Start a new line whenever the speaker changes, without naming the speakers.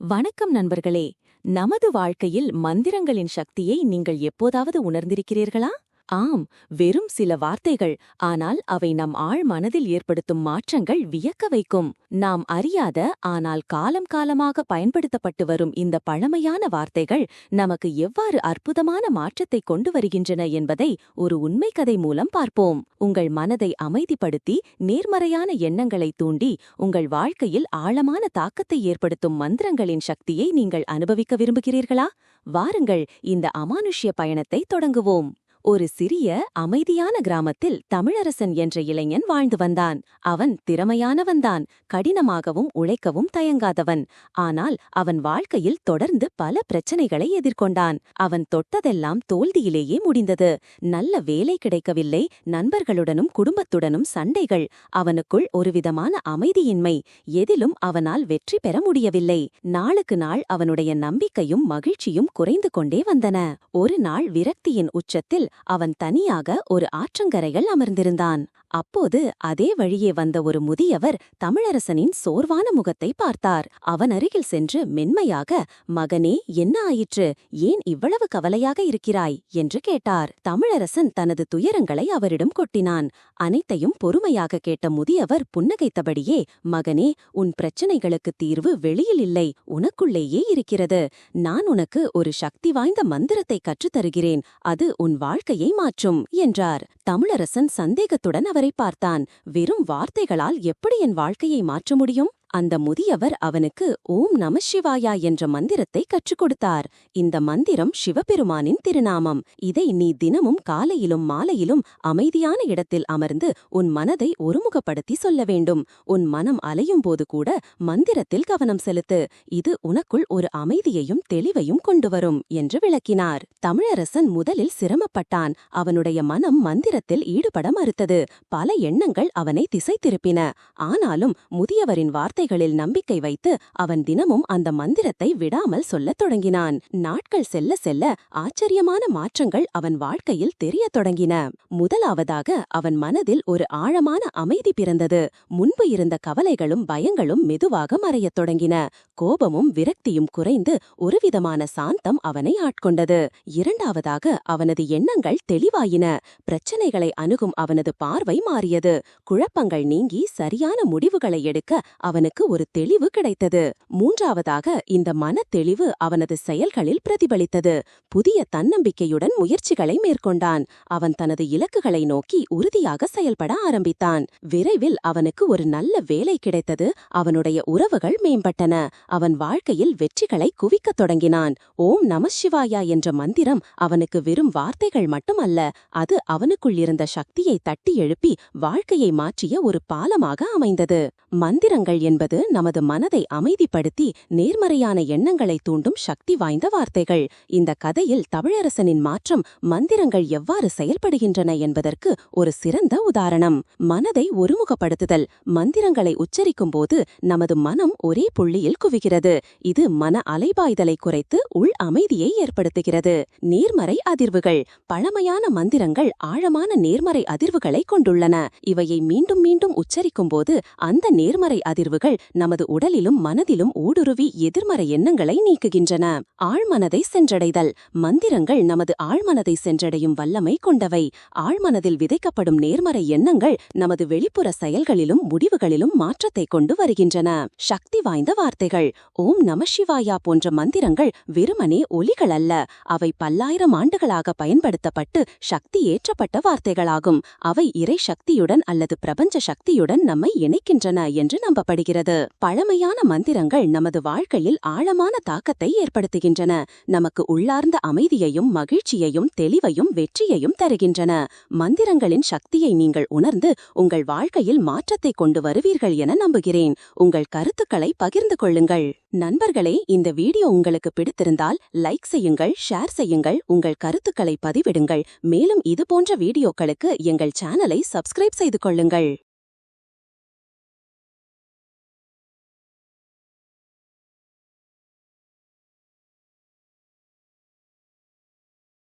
வணக்கம் நண்பர்களே. நமது வாழ்க்கையில் மந்திரங்களின் சக்தியை நீங்கள் எப்போதாவது உணர்ந்திருக்கிறீர்களா? ஆம் வெறும் சில வார்த்தைகள் ஆனால் அவை நம் ஆழ் மனதில் ஏற்படுத்தும் மாற்றங்கள் வியக்க வைக்கும். நாம் அறியாத ஆனால் காலம் காலமாக பயன்படுத்தப்பட்டு வரும் இந்த பழமையான வார்த்தைகள் நமக்கு எவ்வாறு அற்புதமான மாற்றத்தை கொண்டு வருகின்றன என்பதை ஒரு உண்மை கதை மூலம் பார்ப்போம். உங்கள் மனதை அமைதிப்படுத்தி நேர்மறையான எண்ணங்களை தூண்டி உங்கள் வாழ்க்கையில் ஆழமான தாக்கத்தை ஏற்படுத்தும் மந்திரங்களின் சக்தியை நீங்கள் அனுபவிக்க விரும்புகிறீர்களா? வாருங்கள் இந்த அமானுஷ்ய பயணத்தை தொடங்குவோம். ஒரு சிறிய அமைதியான கிராமத்தில் தமிழரசன் என்ற இளைஞன் வாழ்ந்து வந்தான். அவன் திறமையானவன்தான் கடினமாகவும் உழைக்கவும் தயங்காதவன். ஆனால் அவன் வாழ்க்கையில் தொடர்ந்து பல பிரச்சனைகளை எதிர்கொண்டான். அவன் தொட்டதெல்லாம் தோல்வியிலேயே முடிந்தது. நல்ல வேலை கிடைக்கவில்லை. நண்பர்களுடனும் குடும்பத்துடனும் சண்டைகள். அவனுக்குள் ஒருவிதமான அமைதியின்மை. எதிலும் அவனால் வெற்றி பெற முடியவில்லை. நாளுக்கு நாள் அவனுடைய நம்பிக்கையும் மகிழ்ச்சியும் குறைந்து கொண்டே வந்தன. ஒரு நாள் விரக்தியின் உச்சத்தில் அவன் தனியாக ஒரு ஆற்றங்கரையில் அமர்ந்திருந்தான். அப்போது அதே வழியே வந்த ஒரு முதியவர் தமிழரசனின் சோர்வான முகத்தை பார்த்தார். அவன் அருகில் சென்று மென்மையாக மகனே என்ன ஆயிற்று? ஏன் இவ்வளவு கவலையாக இருக்கிறாய்? என்று கேட்டார். தமிழரசன் தனது துயரங்களை அவரிடம் கொட்டினான். அனைத்தையும் பொறுமையாக கேட்ட முதியவர் புன்னகைத்தபடியே மகனே உன் பிரச்சனைகளுக்கு தீர்வு வெளியில் இல்லை. உனக்குள்ளேயே இருக்கிறது. நான் உனக்கு ஒரு சக்தி வாய்ந்த மந்திரத்தை கற்றுத் தருகிறேன் அது உன் வாழ்க்கையை மாற்றும் என்றார். தமிழரசன் சந்தேகத்துடன் பார்த்தான். வெறும் வார்த்தைகளால் எப்படி என் வாழ்க்கையை மாற்ற முடியும்? அந்த முதியவர் அவனுக்கு ஓம் நம சிவாயா என்ற மந்திரத்தை கற்றுக் கொடுத்தார். இந்த மந்திரம் சிவபெருமானின் திருநாமம். இதை நீ தினமும் காலையிலும் மாலையிலும் அமைதியான இடத்தில் அமர்ந்து உன் மனதை ஒருமுகப்படுத்தி சொல்ல வேண்டும். உன் மனம் அலையும் போது கூட மந்திரத்தில் கவனம் செலுத்து. இது உனக்குள் ஒரு அமைதியையும் தெளிவையும் கொண்டு வரும் என்று விளக்கினார். தமிழரசன் முதலில் சிரமப்பட்டான். அவனுடைய மனம் மந்திரத்தில் ஈடுபட மறுத்தது. பல எண்ணங்கள் அவனை திசை திருப்பின. ஆனாலும் முதியவரின் வார்த்தை வார்த்தைகளில் நம்பிக்கை வைத்து அவன் தினமும் அந்த மந்திரத்தை விடாமல் சொல்லத் தொடங்கினான். நாட்கள் செல்ல செல்ல ஆச்சரியமான மாற்றங்கள் அவன் வாழ்க்கையில் தெரியத் தொடங்கின. முதலாவதாக அவன் மனதில் ஒரு ஆழமான அமைதி பிறந்தது. முன்பு இருந்த கவலைகளும் பயங்களும் மெதுவாக மறையத் தொடங்கின. கோபமும் விரக்தியும் குறைந்து ஒருவிதமான சாந்தம் அவனை ஆட்கொண்டது. இரண்டாவதாக அவனது எண்ணங்கள் தெளிவாயின. பிரச்சனைகளை அணுகும் அவனது பார்வை மாறியது. குழப்பங்கள் நீங்கி சரியான முடிவுகளை எடுக்க அவனுக்கு ஒரு தெளிவு கிடைத்தது. மூன்றாவதாக இந்த மன தெளிவு அவனது செயல்களில் பிரதிபலித்தது. புதிய தன்னம்பிக்கையுடன் முயற்சிகளை மேற்கொண்டான். அவன் தனது இலக்குகளை நோக்கி உறுதியாக செயல்பட ஆரம்பித்தான். விரைவில் அவனுக்கு ஒரு நல்ல வேலை கிடைத்தது. அவனுடைய உறவுகள் மேம்பட்டன. அவன் வாழ்க்கையில் வெற்றிகளை குவிக்கத் தொடங்கினான். ஓம் நம சிவாயா என்ற மந்திரம் அவனுக்கு வெறும் வார்த்தைகள் மட்டுமல்ல அது அவனுக்குள் இருந்த சக்தியை தட்டி எழுப்பி வாழ்க்கையை மாற்றிய ஒரு பாலமாக அமைந்தது. மந்திரங்கள் என் என்பது நமது மனதை அமைதிப்படுத்தி நேர்மறையான எண்ணங்களை தூண்டும் சக்தி வாய்ந்த வார்த்தைகள். இந்த கதையில் தமிழரசனின் மாற்றம் மந்திரங்கள் எவ்வாறு செயல்படுகின்றன என்பதற்கு ஒரு சிறந்த உதாரணம். மனதை ஒருமுகப்படுத்துதல். மந்திரங்களை உச்சரிக்கும் போது நமது மனம் ஒரே புள்ளியில் குவிகிறது. இது மன அலைபாய்தலை குறைத்து உள் அமைதியை ஏற்படுத்துகிறது. நேர்மறை அதிர்வுகள். பழமையான மந்திரங்கள் ஆழமான நேர்மறை அதிர்வுகளை கொண்டுள்ளன. இவையை மீண்டும் மீண்டும் உச்சரிக்கும் போது அந்த நேர்மறை அதிர்வுகள் நமது உடலிலும் மனதிலும் ஊடுருவி எதிர்மறை எண்ணங்களை நீக்குகின்றன. ஆழ்மனதை சென்றடைதல். மந்திரங்கள் நமது ஆழ்மனதை சென்றடையும் வல்லமை கொண்டவை. ஆழ்மனதில் விதைக்கப்படும் நேர்மறை எண்ணங்கள் நமது வெளிப்புற செயல்களிலும் முடிவுகளிலும் மாற்றத்தை கொண்டு வருகின்றன. சக்தி வாய்ந்த வார்த்தைகள். ஓம் நம சிவாயா போன்ற மந்திரங்கள் வெறுமனே ஒலிகள் அல்ல. அவை பல்லாயிரம் ஆண்டுகளாக பயன்படுத்தப்பட்டு சக்தி ஏற்றப்பட்ட வார்த்தைகளாகும். அவை இறை சக்தியுடன் அல்லது பிரபஞ்ச சக்தியுடன் நம்மை இணைக்கின்றன என்று நம்பப்படுகிறது. பழமையான மந்திரங்கள் நமது வாழ்க்கையில் ஆழமான தாக்கத்தை ஏற்படுத்துகின்றன. நமக்கு உள்ளார்ந்த அமைதியையும் மகிழ்ச்சியையும் தெளிவையும் வெற்றியையும் தருகின்றன. மந்திரங்களின் சக்தியை நீங்கள் உணர்ந்து உங்கள் வாழ்க்கையில் மாற்றத்தை கொண்டு வருவீர்கள் என நம்புகிறேன். உங்கள் கருத்துக்களை பகிர்ந்து கொள்ளுங்கள். நண்பர்களே இந்த வீடியோ உங்களுக்கு பிடித்திருந்தால் லைக் செய்யுங்கள் ஷேர் செய்யுங்கள் உங்கள் கருத்துக்களை பதிவிடுங்கள். மேலும் இதுபோன்ற வீடியோக்களுக்கு எங்கள் சேனலை சப்ஸ்கிரைப் செய்து கொள்ளுங்கள்.